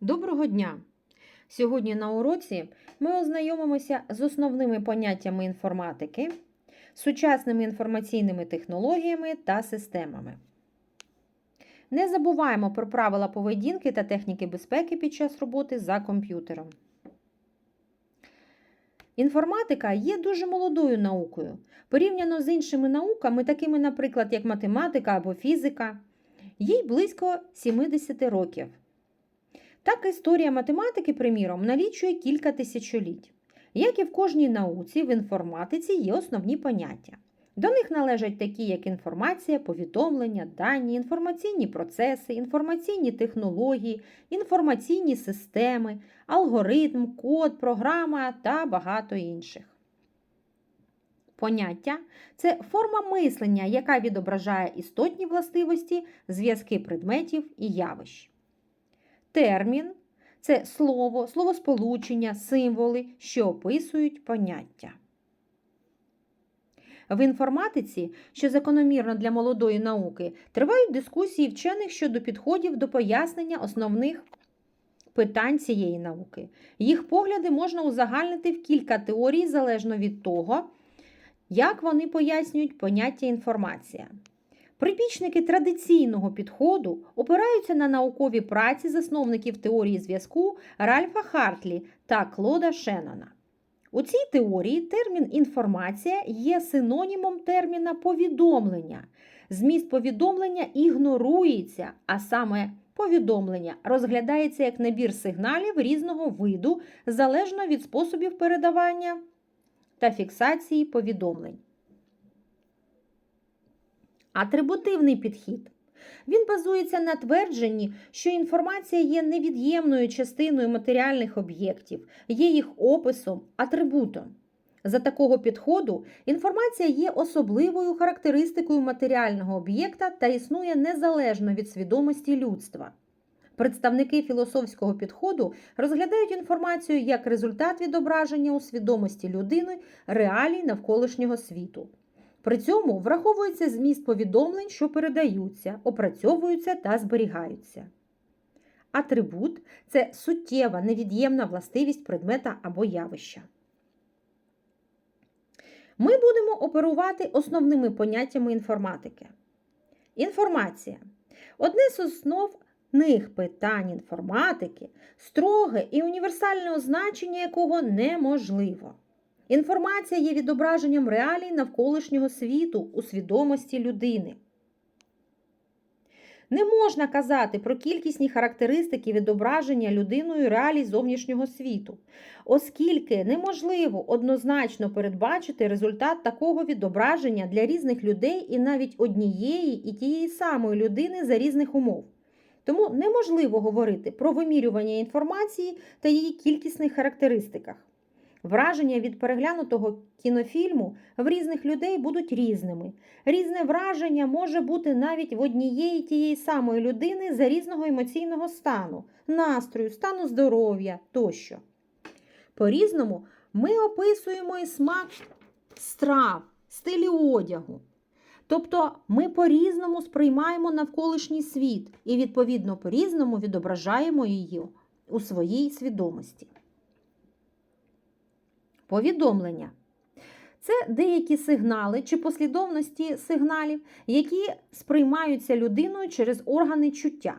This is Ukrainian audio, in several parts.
Доброго дня! Сьогодні на уроці ми ознайомимося з основними поняттями інформатики, сучасними інформаційними технологіями та системами. Не забуваємо про правила поведінки та техніки безпеки під час роботи за комп'ютером. Інформатика є дуже молодою наукою. Порівняно з іншими науками, такими, наприклад, як математика або фізика, їй близько 70 років. Так історія математики, приміром, налічує кілька тисячоліть. Як і в кожній науці, в інформатиці є основні поняття. До них належать такі, як інформація, повідомлення, дані, інформаційні процеси, інформаційні технології, інформаційні системи, алгоритм, код, програма та багато інших. Поняття це форма мислення, яка відображає істотні властивості, зв'язки предметів і явищ. Термін це слово, словосполучення, символи, що описують поняття. В інформатиці, що закономірно для молодої науки, тривають дискусії вчених щодо підходів до пояснення основних питань цієї науки. Їх погляди можна узагальнити в кілька теорій залежно від того, як вони пояснюють поняття інформація. Прибічники традиційного підходу опираються на наукові праці засновників теорії зв'язку Ральфа Хартлі та Клода Шеннона. У цій теорії термін інформація є синонімом терміна повідомлення. Зміст повідомлення ігнорується, а саме повідомлення розглядається як набір сигналів різного виду залежно від способів передавання та фіксації повідомлень. Атрибутивний підхід. Він базується на твердженні, що інформація є невід'ємною частиною матеріальних об'єктів, є їх описом, атрибутом. За такого підходу інформація є особливою характеристикою матеріального об'єкта та існує незалежно від свідомості людства. Представники філософського підходу розглядають інформацію як результат відображення у свідомості людини реалій навколишнього світу. При цьому враховується зміст повідомлень, що передаються, опрацьовуються та зберігаються. Атрибут це суттєва невід'ємна властивість предмета або явища. Ми будемо оперувати основними поняттями інформатики. Інформація одне з основних питань інформатики, строге і універсальне означення якого неможливо. Інформація є відображенням реалій навколишнього світу у свідомості людини. Не можна казати про кількісні характеристики відображення людиною реалій зовнішнього світу, оскільки неможливо однозначно передбачити результат такого відображення для різних людей і навіть однієї і тієї самої людини за різних умов. Тому неможливо говорити про вимірювання інформації та її кількісних характеристиках. Враження від переглянутого кінофільму в різних людей будуть різними. Різне враження може бути навіть в однієї тієї самої людини за різного емоційного стану, настрою, стану здоров'я тощо. По-різному ми описуємо і смак страв, стилі одягу. Тобто ми по-різному сприймаємо навколишній світ і, відповідно, по-різному відображаємо її у своїй свідомості. Повідомлення. Це деякі сигнали чи послідовності сигналів, які сприймаються людиною через органи чуття.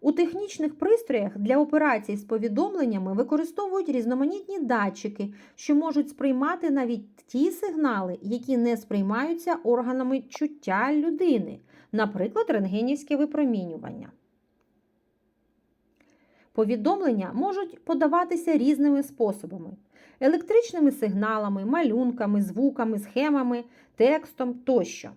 У технічних пристроях для операцій з повідомленнями використовують різноманітні датчики, що можуть сприймати навіть ті сигнали, які не сприймаються органами чуття людини, наприклад, рентгенівське випромінювання. Повідомлення можуть подаватися різними способами електричними сигналами, малюнками, звуками, схемами, текстом тощо.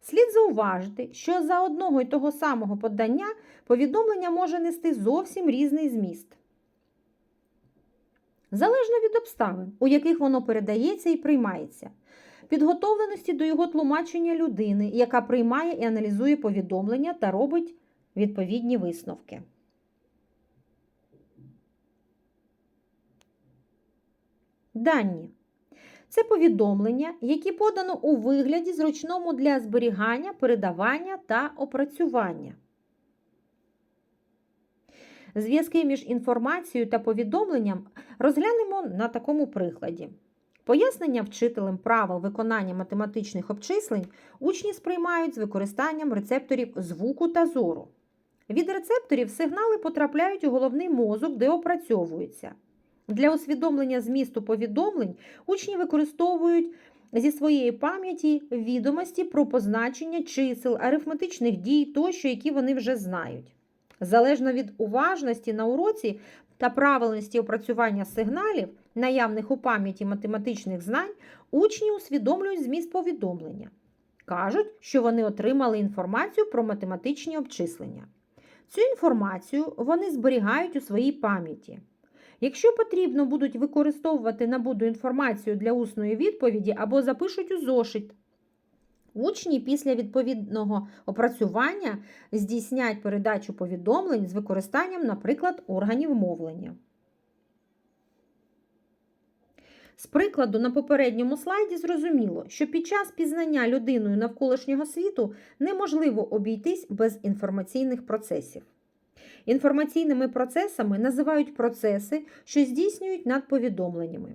Слід зауважити, що за одного й того самого подання повідомлення може нести зовсім різний зміст. Залежно від обставин, у яких воно передається і приймається, підготовленості до його тлумачення людини, яка приймає і аналізує повідомлення та робить відповідні висновки. Дані. Це повідомлення, які подано у вигляді зручному для зберігання, передавання та опрацювання. Зв'язки між інформацією та повідомленням розглянемо на такому прикладі. Пояснення вчителем правил виконання математичних обчислень учні сприймають з використанням рецепторів звуку та зору. Від рецепторів сигнали потрапляють у головний мозок, де опрацьовуються. Для усвідомлення змісту повідомлень учні використовують зі своєї пам'яті відомості про позначення чисел, арифметичних дій тощо, які вони вже знають. Залежно від уважності на уроці та правильності опрацювання сигналів, наявних у пам'яті математичних знань, учні усвідомлюють зміст повідомлення. Кажуть, що вони отримали інформацію про математичні обчислення. Цю інформацію вони зберігають у своїй пам'яті. Якщо потрібно будуть використовувати набуду інформацію для усної відповіді або запишуть у зошит, учні після відповідного опрацювання здійснять передачу повідомлень з використанням, наприклад, органів мовлення. З прикладу, на попередньому слайді зрозуміло, що під час пізнання людиною навколишнього світу неможливо обійтись без інформаційних процесів. Інформаційними процесами називають процеси, що здійснюють над повідомленнями.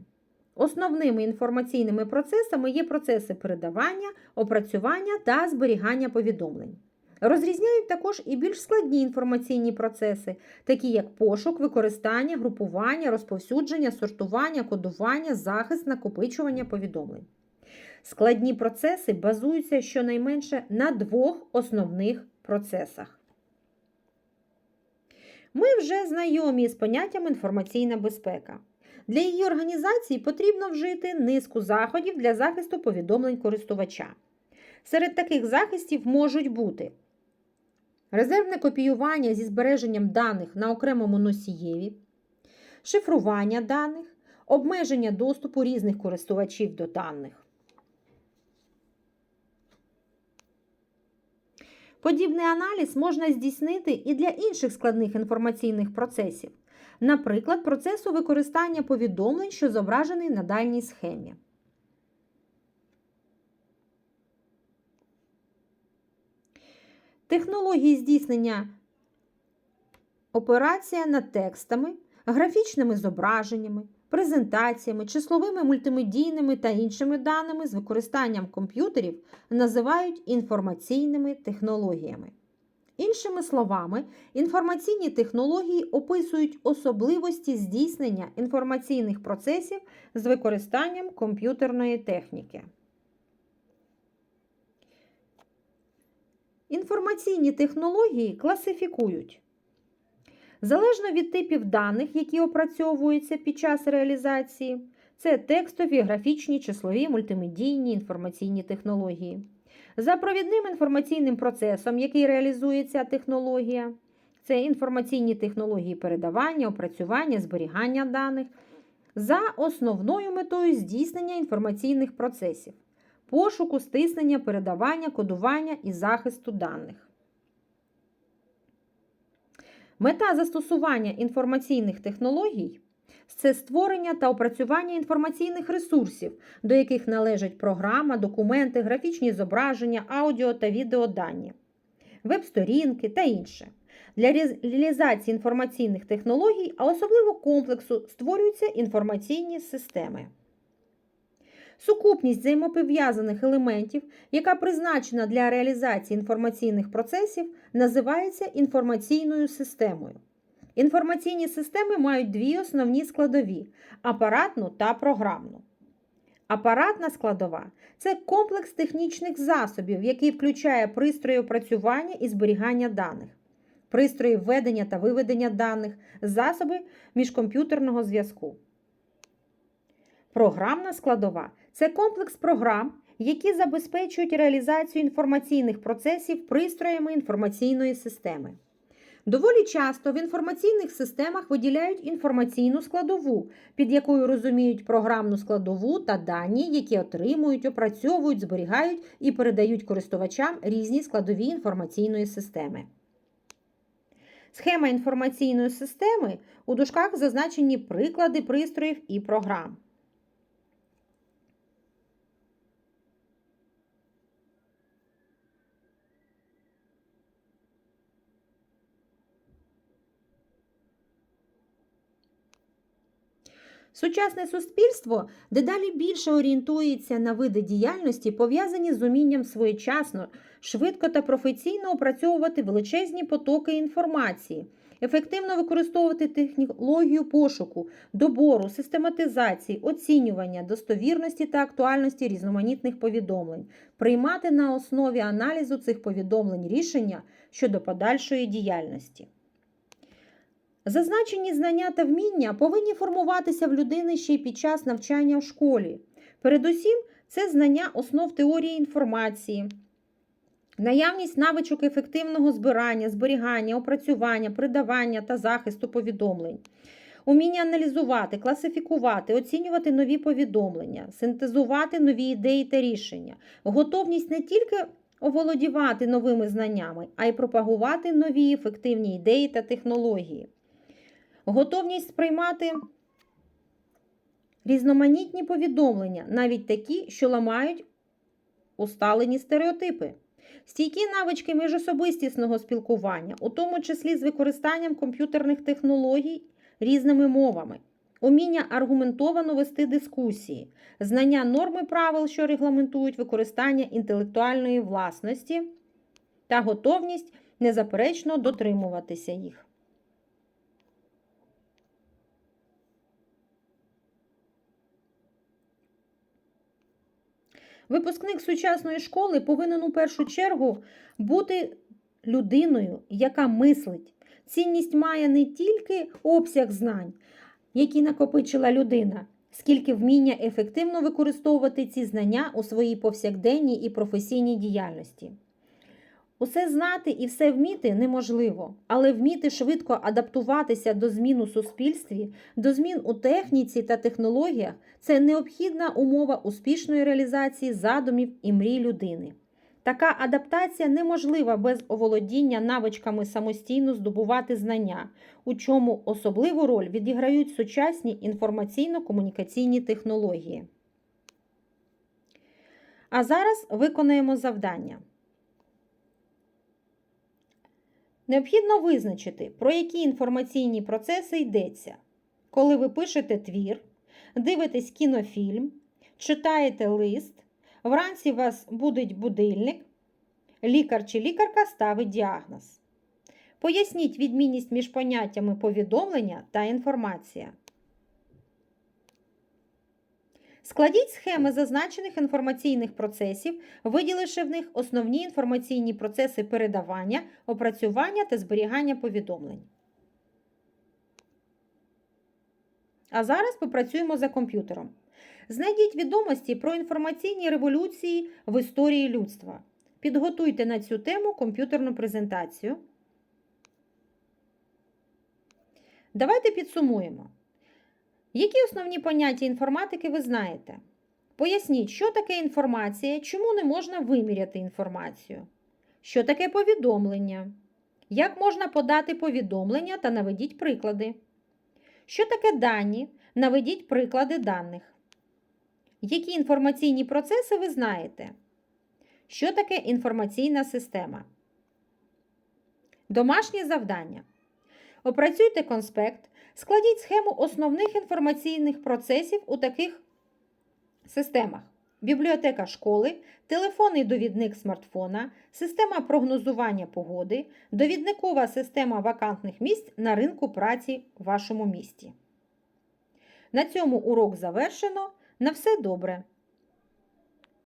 Основними інформаційними процесами є процеси передавання, опрацювання та зберігання повідомлень. Розрізняють також і більш складні інформаційні процеси, такі як пошук, використання, групування, розповсюдження, сортування, кодування, захист, накопичування повідомлень. Складні процеси базуються щонайменше на двох основних процесах. Ми вже знайомі з поняттям інформаційна безпека. Для її організації потрібно вжити низку заходів для захисту повідомлень користувача. Серед таких захистів можуть бути резервне копіювання зі збереженням даних на окремому носієві, шифрування даних, обмеження доступу різних користувачів до даних. Подібний аналіз можна здійснити і для інших складних інформаційних процесів, наприклад, процесу використання повідомлень, що зображений на дальній схемі. Технології здійснення операція над текстами, графічними зображеннями, презентаціями, числовими мультимедійними та іншими даними з використанням комп'ютерів називають інформаційними технологіями. Іншими словами, інформаційні технології описують особливості здійснення інформаційних процесів з використанням комп'ютерної техніки. Інформаційні технології класифікують залежно від типів даних, які опрацьовуються під час реалізації, це текстові, графічні, числові, мультимедійні інформаційні технології. За провідним інформаційним процесом, який реалізує ця технологія, це інформаційні технології передавання, опрацювання, зберігання даних, за основною метою здійснення інформаційних процесів, пошуку, стиснення, передавання, кодування і захисту даних. Мета застосування інформаційних технологій це створення та опрацювання інформаційних ресурсів, до яких належать програма, документи, графічні зображення, аудіо та відеодані, веб-сторінки та інше. Для реалізації інформаційних технологій, а особливо комплексу, створюються інформаційні системи. Сукупність взаємопов'язаних елементів, яка призначена для реалізації інформаційних процесів, називається інформаційною системою. Інформаційні системи мають дві основні складові апаратну та програмну. Апаратна складова це комплекс технічних засобів, який включає пристрої опрацювання і зберігання даних, пристрої введення та виведення даних, засоби міжкомп'ютерного зв'язку. Програмна складова це комплекс програм, які забезпечують реалізацію інформаційних процесів пристроями інформаційної системи. Доволі часто в інформаційних системах виділяють інформаційну складову, під якою розуміють програмну складову та дані, які отримують, опрацьовують, зберігають і передають користувачам різні складові інформаційної системи. Схема інформаційної системи у дужках зазначені приклади пристроїв і програм. Сучасне суспільство дедалі більше орієнтується на види діяльності, пов'язані з умінням своєчасно, швидко та професійно опрацьовувати величезні потоки інформації, ефективно використовувати технологію пошуку, добору, систематизації, оцінювання, достовірності та актуальності різноманітних повідомлень, приймати на основі аналізу цих повідомлень рішення щодо подальшої діяльності. Зазначені знання та вміння повинні формуватися в людини ще й під час навчання в школі. Передусім, це знання основ теорії інформації, наявність навичок ефективного збирання, зберігання, опрацювання, придавання та захисту повідомлень, уміння аналізувати, класифікувати, оцінювати нові повідомлення, синтезувати нові ідеї та рішення, готовність не тільки оволодівати новими знаннями, а й пропагувати нові ефективні ідеї та технології. Готовність сприймати різноманітні повідомлення, навіть такі, що ламають усталені стереотипи. Стійкі навички міжособистісного спілкування, у тому числі з використанням комп'ютерних технологій різними мовами, уміння аргументовано вести дискусії, знання норми правил, що регламентують використання інтелектуальної власності, та готовність незаперечно дотримуватися їх. Випускник сучасної школи повинен у першу чергу бути людиною, яка мислить. Цінність має не тільки обсяг знань, які накопичила людина, скільки вміння ефективно використовувати ці знання у своїй повсякденній і професійній діяльності. Усе знати і все вміти неможливо, але вміти швидко адаптуватися до змін у суспільстві, до змін у техніці та технологіях це необхідна умова успішної реалізації задумів і мрій людини. Така адаптація неможлива без оволодіння навичками самостійно здобувати знання, у чому особливу роль відіграють сучасні інформаційно-комунікаційні технології. А зараз виконаємо завдання. Необхідно визначити, про які інформаційні процеси йдеться, коли ви пишете твір, дивитесь кінофільм, читаєте лист, вранці вас будить будильник, лікар чи лікарка ставить діагноз. Поясніть відмінність між поняттями повідомлення та інформація. Складіть схеми зазначених інформаційних процесів, виділивши в них основні інформаційні процеси передавання, опрацювання та зберігання повідомлень. А зараз попрацюємо за комп'ютером. Знайдіть відомості про інформаційні революції в історії людства. Підготуйте на цю тему комп'ютерну презентацію. Давайте підсумуємо. Які основні поняття інформатики ви знаєте? Поясніть, що таке інформація, чому не можна виміряти інформацію? Що таке повідомлення? Як можна подати повідомлення та наведіть приклади? Що таке дані? Наведіть приклади даних. Які інформаційні процеси ви знаєте? Що таке інформаційна система? Домашнє завдання. Опрацюйте конспект, складіть схему основних інформаційних процесів у таких системах: бібліотека школи, телефонний довідник смартфона, система прогнозування погоди, довідникова система вакантних місць на ринку праці в вашому місті. На цьому урок завершено. На все добре!